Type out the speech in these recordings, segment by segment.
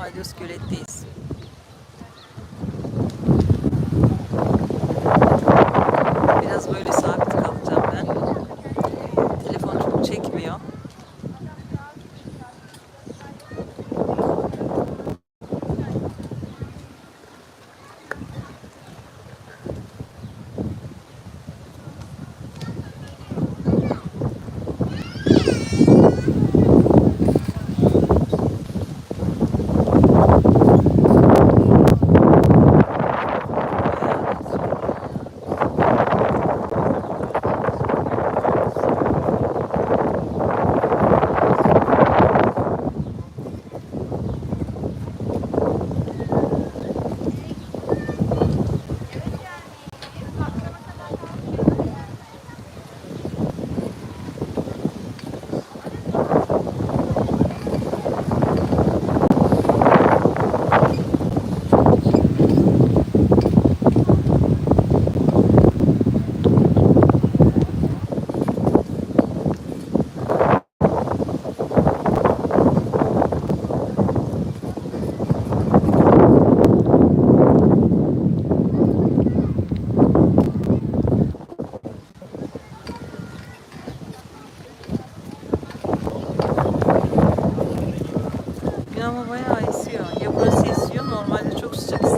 Aydos Gölet'teyiz. substance.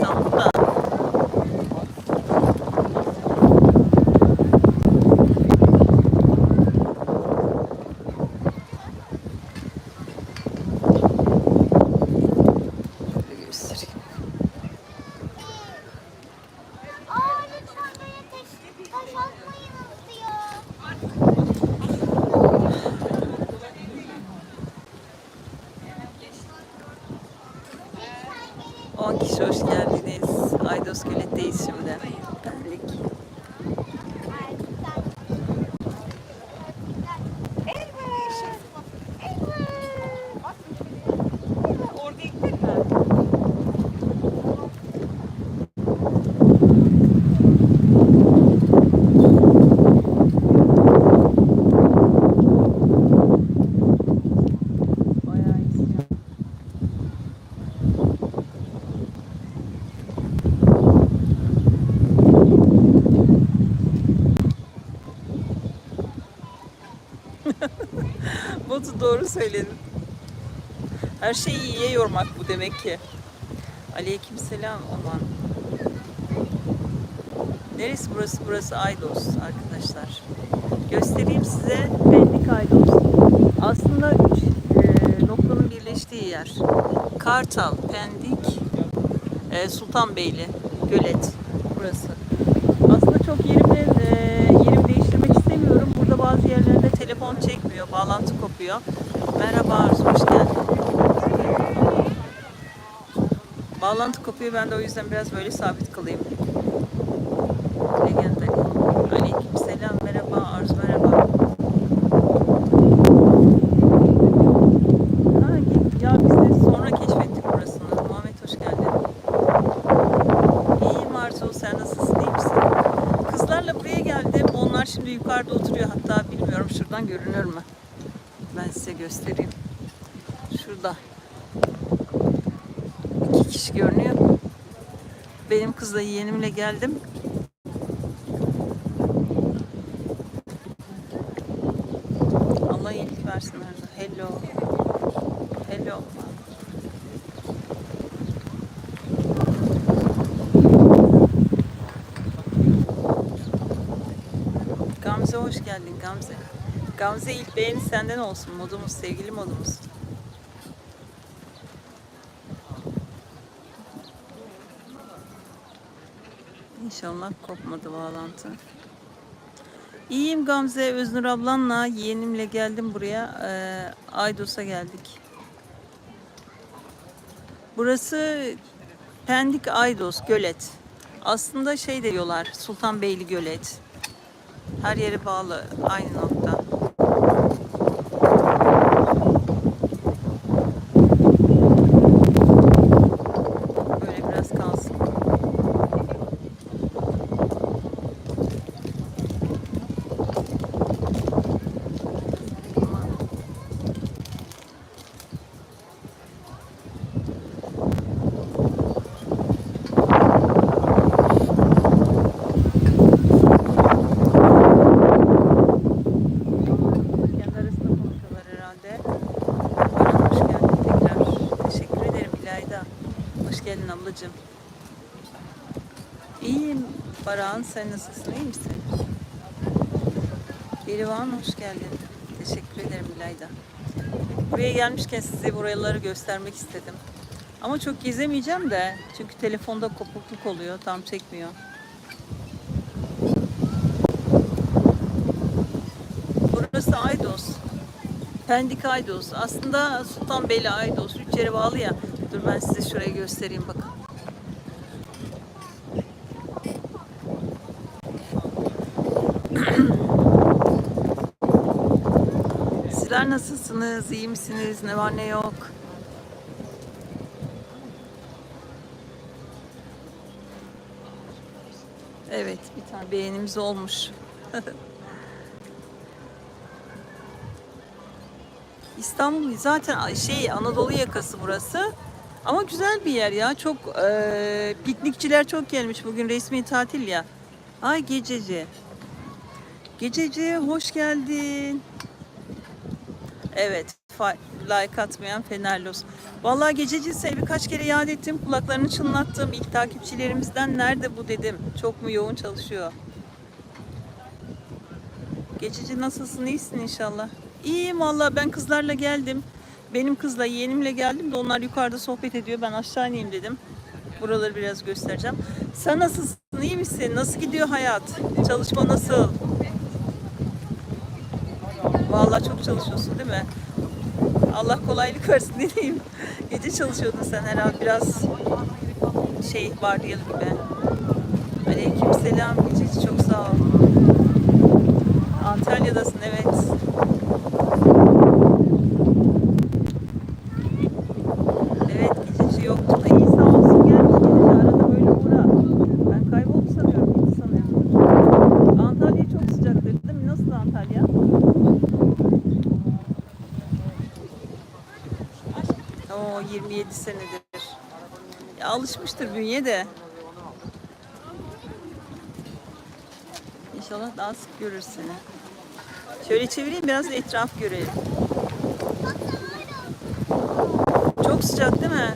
Söyledin. Her şeyi iyiye yormak bu demek ki. Aleykümselam aman. Neresi burası? Burası Aydos arkadaşlar. Göstereyim size Pendik Aydos. Aslında üç e, noktanın birleştiği yer. Kartal, Pendik, e, Sultanbeyli, Gölet. Burası. Aslında çok yerimde e, yerimi değiştirmek istemiyorum. Burada bazı yerlerde telefon çekmiyor, bağlantı kopuyor. Merhaba Arzu, hoş geldin. Bağlantı kopuyor, ben de o yüzden biraz böyle sabit kalayım. Legend Ali. Aleyküm selam, merhaba Arzu, merhaba. Ha, git- ya biz de sonra keşfettik burasını. Muhammed hoş geldin. İyiyim Arzu, sen nasılsın, iyi misin? Kızlarla buraya geldim. Onlar şimdi yukarıda oturuyor. Hatta bilmiyorum şuradan görünür mü? Ben size göstereyim. Şurada. Görünüyor. Benim kızla yeğenimle geldim. Allah iyilik versin Arzu. Hello. Hello. Gamze hoş geldin Gamze. Gamze ilk beğeni senden olsun modumuz, sevgili modumuz. İnşallah kopmadı bağlantı. İyiyim Gamze, Öznur ablanla yeğenimle geldim buraya. Ee, Aydos'a geldik. Burası Pendik Aydos Gölet. Aslında şey de diyorlar Sultanbeyli Gölet. Her yere bağlı aynı nokta. Böyle biraz kalsın. Ablacığım. İyiyim Baran. Sen nasılsın? İyi misin? Berivan hoş geldin. Teşekkür ederim İlayda. Buraya gelmişken size buraları göstermek istedim. Ama çok gezemeyeceğim de. Çünkü telefonda kopukluk oluyor. Tam çekmiyor. Burası Aydos. Pendik Aydos. Aslında Sultanbeyli Aydos. Üç yere bağlı ya. Dur ben size şurayı göstereyim bakın. Sizler nasılsınız? İyi misiniz? Ne var ne yok? Evet, bir tane beğenimiz olmuş. İstanbul zaten şey Anadolu yakası burası. Ama güzel bir yer ya. Çok eee, piknikçiler çok gelmiş. Bugün resmi tatil ya. Ay gececi. Gececi hoş geldin. Evet. Like atmayan Fenerlos. Vallahi gececi seni birkaç kere yad ettim. Kulaklarını çınlattım. İlk takipçilerimizden nerede bu dedim. Çok mu yoğun çalışıyor? Gececi nasılsın? İyisin inşallah. İyiyim valla ben kızlarla geldim. Benim kızla yeğenimle geldim de onlar yukarıda sohbet ediyor. Ben aşağı ineyim dedim. Buraları biraz göstereceğim. Sen nasılsın? İyi misin? Nasıl gidiyor hayat? Çalışma nasıl? Vallahi çok çalışıyorsun değil mi? Allah kolaylık versin ne diyeyim. Gece çalışıyordun sen herhalde biraz şey vardiyalı gibi. Aleyküm selam Gececi çok sağ ol. Antalya'dasın. Evet gececi yoktu da iyi sağ olsun gelmiş gececi arada böyle uğra. Ben kayboldu sanıyorum gitti sanıyorum. Antalya çok sıcaktır değil mi? Nasıl Antalya? Oo 27 senedir. Ya, alışmıştır bünye de. İnşallah daha sık görür seni. Şöyle çevireyim biraz da etraf görelim. Çok sıcak değil mi?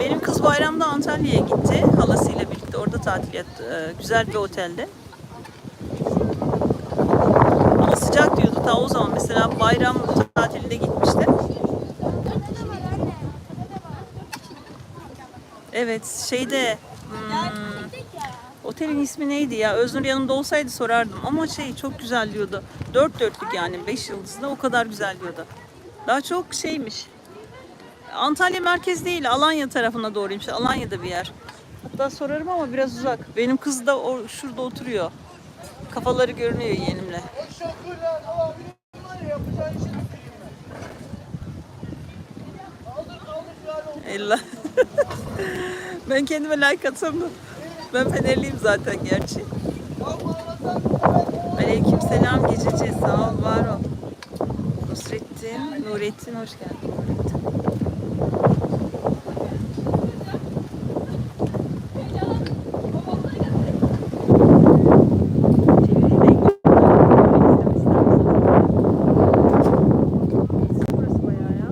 Benim kız bayramda Antalya'ya gitti. Halasıyla birlikte orada tatil yaptı. Ee, Güzel bir otelde. Ama sıcak diyordu ta o zaman. Mesela bayram tatilinde gitmişti. Evet şeyde hmm, otelin ismi neydi ya? Öznur yanımda olsaydı sorardım ama şey çok güzel diyordu. Dört dörtlük yani beş yıldızlı o kadar güzel diyordu. Daha çok şeymiş. Antalya merkez değil Alanya tarafına doğruymuş. Alanya'da bir yer. Hatta sorarım ama biraz uzak. Benim kız da o, şurada oturuyor. Kafaları görünüyor yeğenimle. Ella. ben kendime like atsam da. Ben Fenerliyim zaten gerçi. Aleyküm selam gececi. Sağ ol, var ol. Nusrettin, Nurettin hoş geldin. Nurettin. Çevireyim mi? Görmek ister misin? Burası bayağı ya.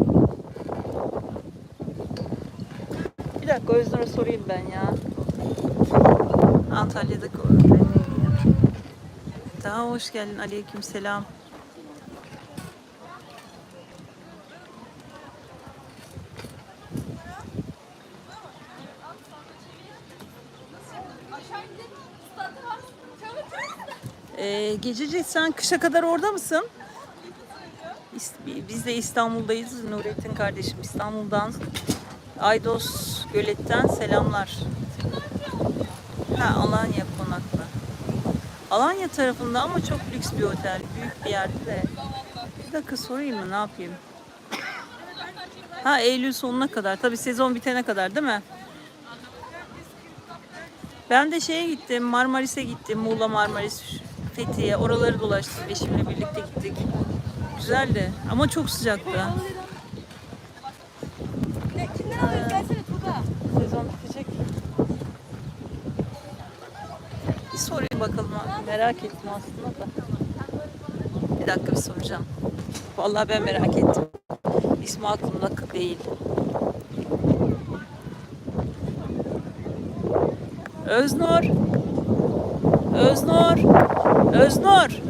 Bir dakika Öznur'a sorayım ben ya. Antalya'daki? Daha hoş geldin. Aleyküm selam. Ee, gececi sen kışa kadar orada mısın? Biz de İstanbul'dayız. Nurettin kardeşim İstanbul'dan. Aydos Gölet'ten selamlar. Ha Alanya konaklı. Alanya tarafında ama çok lüks bir otel. Büyük bir yerde de. Bir dakika sorayım mı ne yapayım? Ha Eylül sonuna kadar. Tabii sezon bitene kadar değil mi? Ben de şeye gittim. Marmaris'e gittim. Muğla Marmaris, Fethiye. Oraları dolaştık. Eşimle birlikte gittik. Güzeldi ama çok sıcaktı. Sezon bitecek. Bir sorayım bakalım. abi. Merak ettim aslında da. Bir dakika bir soracağım. Vallahi ben merak ettim. İsmi aklımda değil. Öznur. Öznur. Öznur.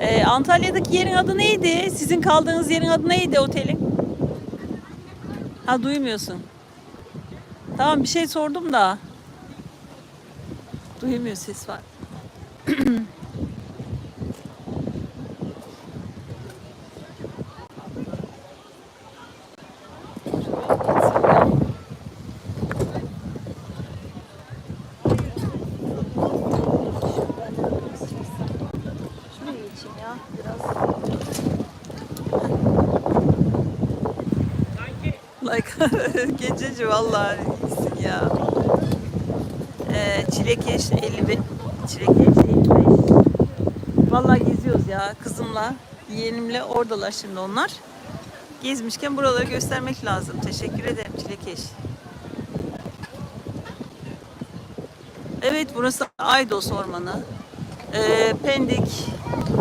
Ee, Antalya'daki yerin adı neydi? Sizin kaldığınız yerin adı neydi otelin? Ha duymuyorsun. Tamam bir şey sordum da. Duymuyor ses var. Like gececi vallahi iyisin ya. Ee, çilekeş 55. Çilekeş 55. Vallahi geziyoruz ya kızımla, yeğenimle oradalar şimdi onlar. Gezmişken buraları göstermek lazım. Teşekkür ederim Çilekeş. Evet burası Aydos Ormanı. Ee, Pendik,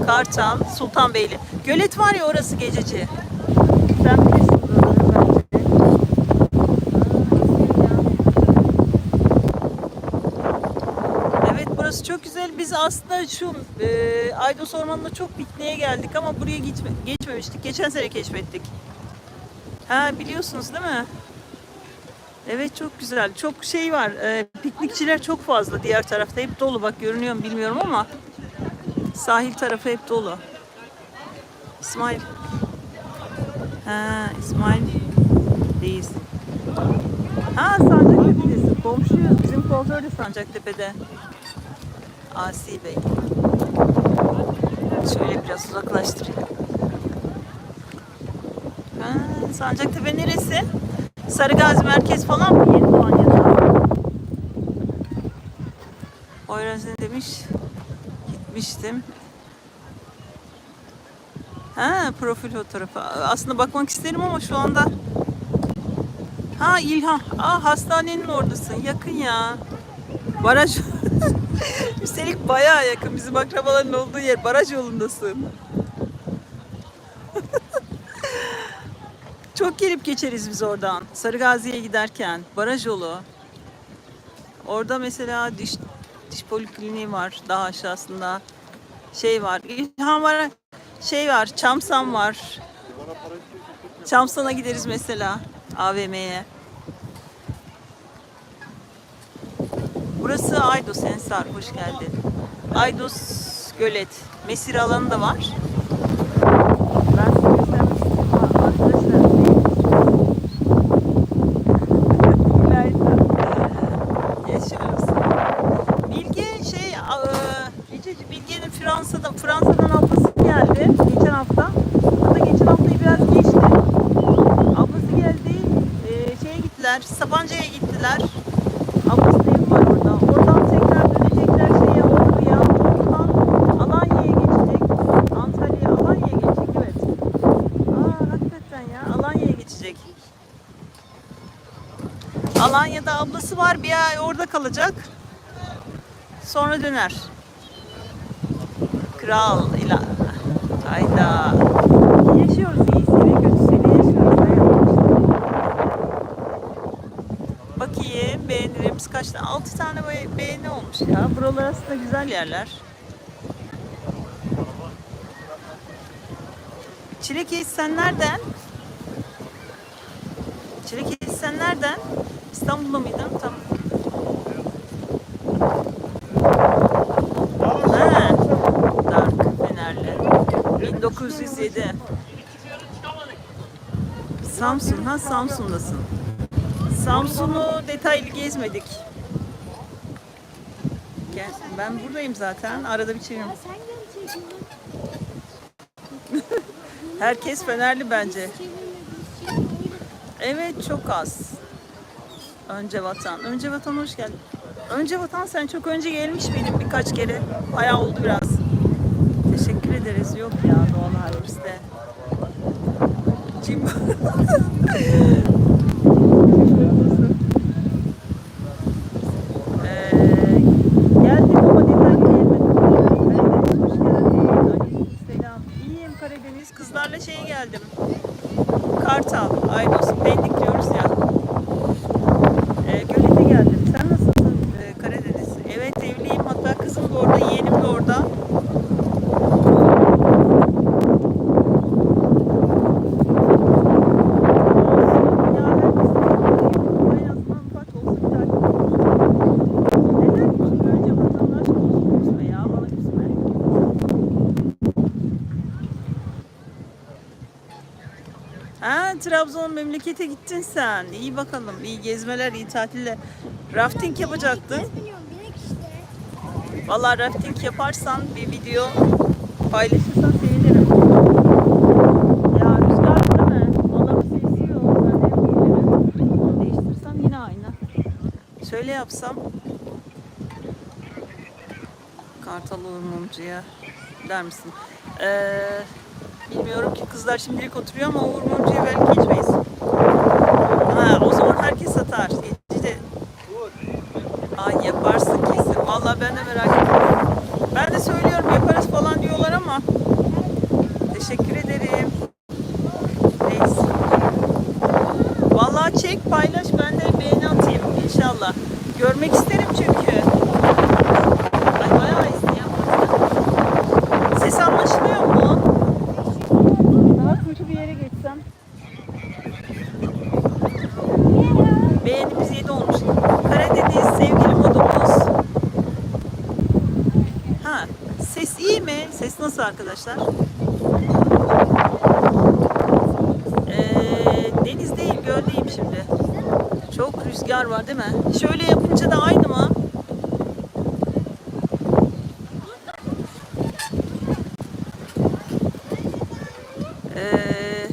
Kartal, Sultanbeyli. Gölet var ya orası gececi. Sen bilirsin buraları bence. Evet burası çok güzel. Biz aslında şu e, Aydos Ormanı'nda çok pikniğe geldik ama buraya gitme, geçmemiştik. Geçen sene keşfettik. Ha biliyorsunuz değil mi? Evet çok güzel. Çok şey var. e, piknikçiler çok fazla diğer tarafta. Hep dolu. Bak görünüyor mu bilmiyorum ama sahil tarafı hep dolu. İsmail. Ha İsmail değilsin. Ha Sancaktepe'desin. Komşuyuz. Bizim de Sancaktepe'de. Asi Bey. Şöyle biraz uzaklaştırayım. Ha, Sancaktepe neresi? Sarıgazi Merkez falan mı? Yeni Doğanya'da. Poyraz ne demiş? Gitmiştim. Ha profil fotoğrafı. Aslında bakmak isterim ama şu anda Ha İlhan. Aa hastanenin oradasın. Yakın ya. Baraj. Üstelik bayağı yakın. Bizim akrabaların olduğu yer. Baraj yolundasın. Çok gelip geçeriz biz oradan. Sarıgazi'ye giderken. Baraj yolu. Orada mesela diş diş polikliniği var daha aşağısında. Şey var. İlhan var. Şey var. Çamsan var. Çamsan'a gideriz mesela. AVM'ye. Burası Aydos Ensar. Hoş geldin. Aydos Gölet. Mesire alanı da var. Ben size ha, arkadaşlar. Yaşıyoruz. Bilge şey, e, Ececi Bilge'nin Fransa'dan, Fransa'dan ablası geldi geçen hafta. Hatta geçen haftayı biraz geçti. Ablası geldi, e, şeye gittiler, Sapanca'ya gittiler. Ablası da evi var orada. Oradan tekrar dönecekler şeye Ordu'ya. Oradan Alanya'ya geçecek. Antalya, Alanya'ya geçecek evet. Aa hakikaten ya Alanya'ya geçecek. Alanya'da ablası var bir ay orada kalacak. Sonra döner. Kral ila. Hayda. Yaşıyoruz iyisiyle kötüsüyle yaşıyoruz. Bakayım beğenilerimiz kaç tane? 6 tane be- beğeni olmuş ya. Buralar aslında güzel yerler. Çilekeş sen nereden? Çilekeş sen nereden? İstanbul'da mıydın? Tamam. Ha, Dark Fenerli. 1907. Samsun. Ha Samsun'dasın. Samsun'u detaylı gezmedik. Gel, ben buradayım zaten. Arada bir çeviriyorum. Herkes Fenerli bence. Evet çok az. Önce Vatan. Önce Vatan hoş geldin. Önce Vatan sen çok önce gelmiş miydin birkaç kere? Bayağı oldu biraz. Teşekkür ederiz. Yok ya doğal halimizde. Cim. Ee, geldim ama detaylı gelmedim. Karadeniz hoş geldin. Aleykümselam. İyiyim Karadeniz. Kızlarla şeye geldim. Kartal, Aydos, Pendik diyoruz ya. Ee, Gölete geldim. Sen nasılsın? Ee, Trabzon memlekete gittin sen. İyi bakalım. iyi gezmeler, iyi tatiller. Rafting yapacaktın. Vallahi rafting yaparsan bir video paylaşırsan sevinirim. Ya rüzgar değil mi? Valla bir sesiyor. Ben. Değiştirsem yine aynı. Şöyle yapsam. Kartal mumcuya der misin? Ee, bilmiyorum ki kızlar şimdilik oturuyor ama Uğur Belki geçmeyiz. Ha, o zaman herkes satar. İşte Ay yaparsın kesin. Vallahi ben de merak ediyorum. Ben de söylüyorum yaparız falan diyorlar ama teşekkür ederim. Neyse. Vallahi çek paylaş ben de beğeni atayım inşallah. Görmek isterim çünkü. Ay bayağı izleyen var. Ses anlaşılıyor mu? Daha kötü bir yere geçsem. Beğenimiz 7 olmuş. Karadeniz sevgili modumuz. Ha, ses iyi mi? Ses nasıl arkadaşlar? Ee, deniz değil, göldeyim şimdi. Çok rüzgar var değil mi? Şöyle yapınca da aynı mı? Ee,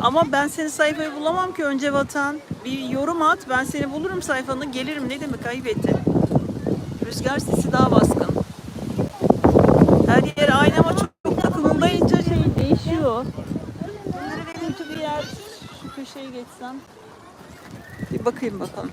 ama ben senin sayfayı bulamam ki önce vatan. Bir yorum at ben seni bulurum sayfanı gelirim ne demek ayıp ettin. Rüzgar sesi daha baskın. Her yer aynı ama çok, çok da kımıldayınca şey değişiyor. Kötü bir yer şu köşeye geçsem. Bir bakayım bakalım.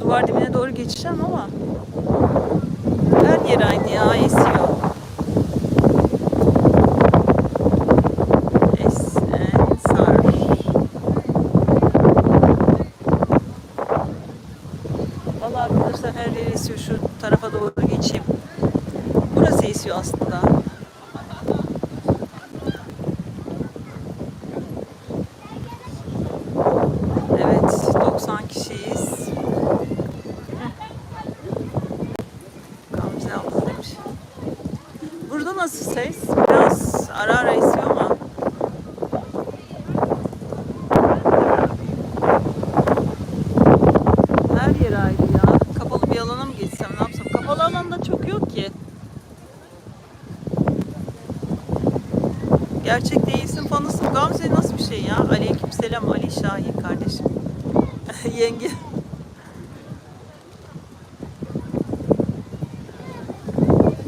Duvar dibine doğru geçeceğim ama her yer aynı ya esiyor. Esen sar. Vallahi arkadaşlar her yer esiyor. Şu tarafa doğru geçeyim. Burası esiyor aslında. Evet, 90 kişiyiz. Gamze abla demiş. Burada nasıl ses? Biraz ara ara esiyor ama. Her yer ayrı ya. Kapalı bir alana mı geçsem ne yapsam? Kapalı alanda çok yok ki. Gerçek değilsin fanısın. Gamze nasıl bir şey ya? Aleykümselam Ali Şahin kardeşim. Yenge.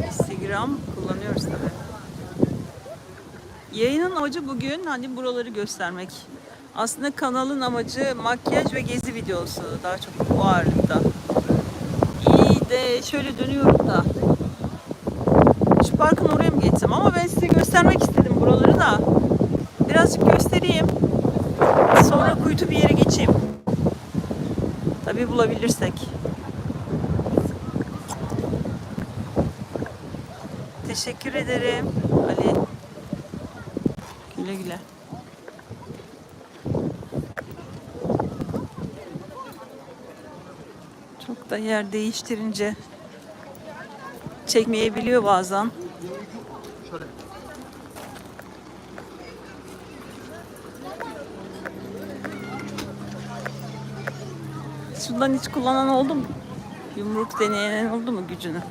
Instagram kullanıyoruz tabii. Yayının amacı bugün hani buraları göstermek. Aslında kanalın amacı makyaj ve gezi videosu daha çok bu ağırlıkta. İyi de şöyle dönüyorum da. Şu parkın oraya mı geçsem ama ben size göstermek istedim buraları da. Birazcık göstereyim. Sonra kuytu bir yere geçeyim. Tabii bulabilirsek. Teşekkür ederim Ali. Güle güle. Çok da yer değiştirince çekmeyebiliyor bazen. Şundan hiç kullanan oldu mu? Yumruk deneyen oldu mu gücünü?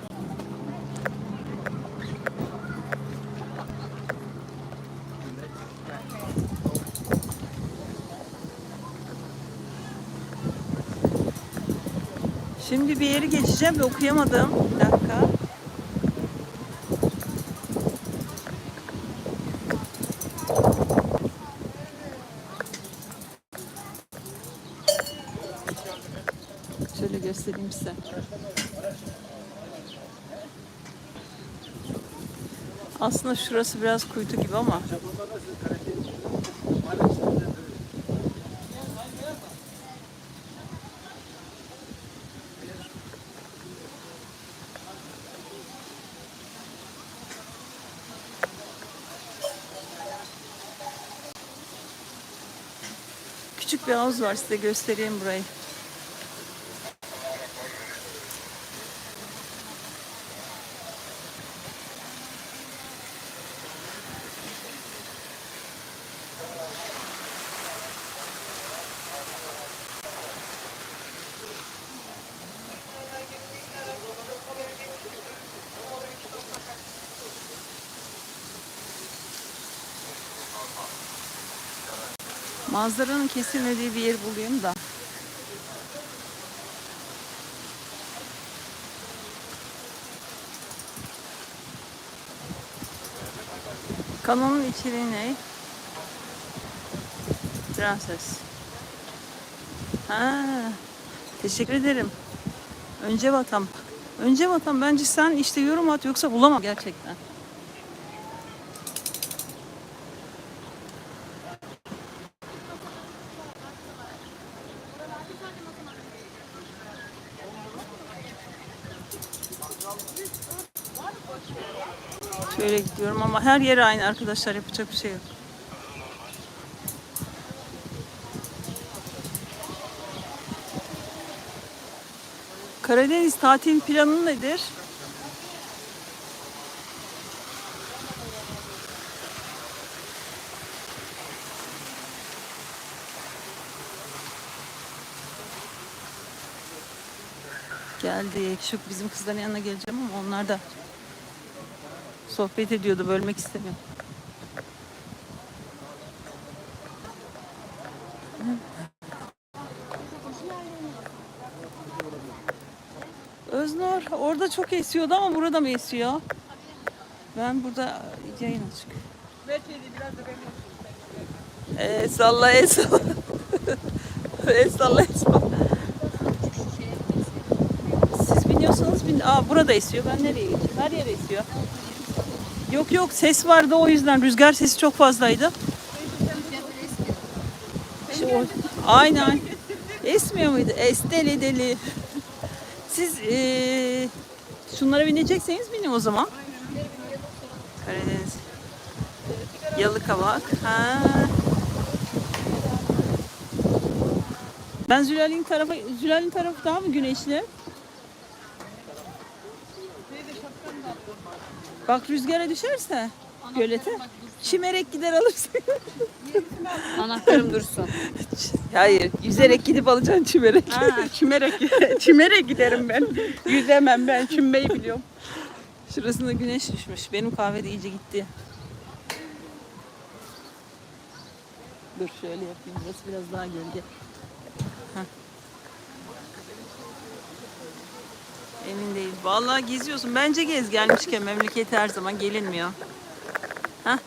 Şimdi bir yeri geçeceğim ve okuyamadım. Bir dakika. Şöyle göstereyim size. Aslında şurası biraz kuytu gibi ama. Küçük bir havuz var size göstereyim burayı. Manzaranın kesilmediği bir yer bulayım da. Kanalın içeriği ne? Prenses. Ha, teşekkür ederim. Önce vatan. Önce vatan bence sen işte yorum at yoksa bulamam gerçekten. Şöyle gidiyorum ama her yer aynı arkadaşlar yapacak bir şey yok. Karadeniz tatil planı nedir? Geldi. Şu bizim kızların yanına geleceğim ama onlar da sohbet ediyordu. Bölmek istemiyorum. Öznur orada çok esiyordu ama burada mı esiyor? Ben burada yayın açık. El salla el salla. el salla el salla. Siz biniyorsanız bin. Aa burada esiyor. Ben nereye geçeyim? Her yere esiyor. Yok yok ses vardı o yüzden rüzgar sesi çok fazlaydı. İşte o, aynen. Esmiyor muydu? Esteli deli. Siz eee şunlara binecekseniz binin o zaman. Karadeniz. Yalıkavak. Ha. Ben Zülal'in tarafı, Zülal'in tarafı daha mı güneşli? Bak rüzgara düşerse gölete çimerek gider alırsın. Anahtarım dursun. Hayır, yüzerek gidip alacaksın çimerek. Ha, çimerek, çimerek giderim ben. Yüzemem ben, çimmeyi biliyorum. Şurasında güneş düşmüş. Benim kahve de iyice gitti. Dur şöyle yapayım. Burası biraz daha gölge. Emin değil. Vallahi geziyorsun. Bence gez gelmişken memlekete her zaman gelinmiyor. Heh.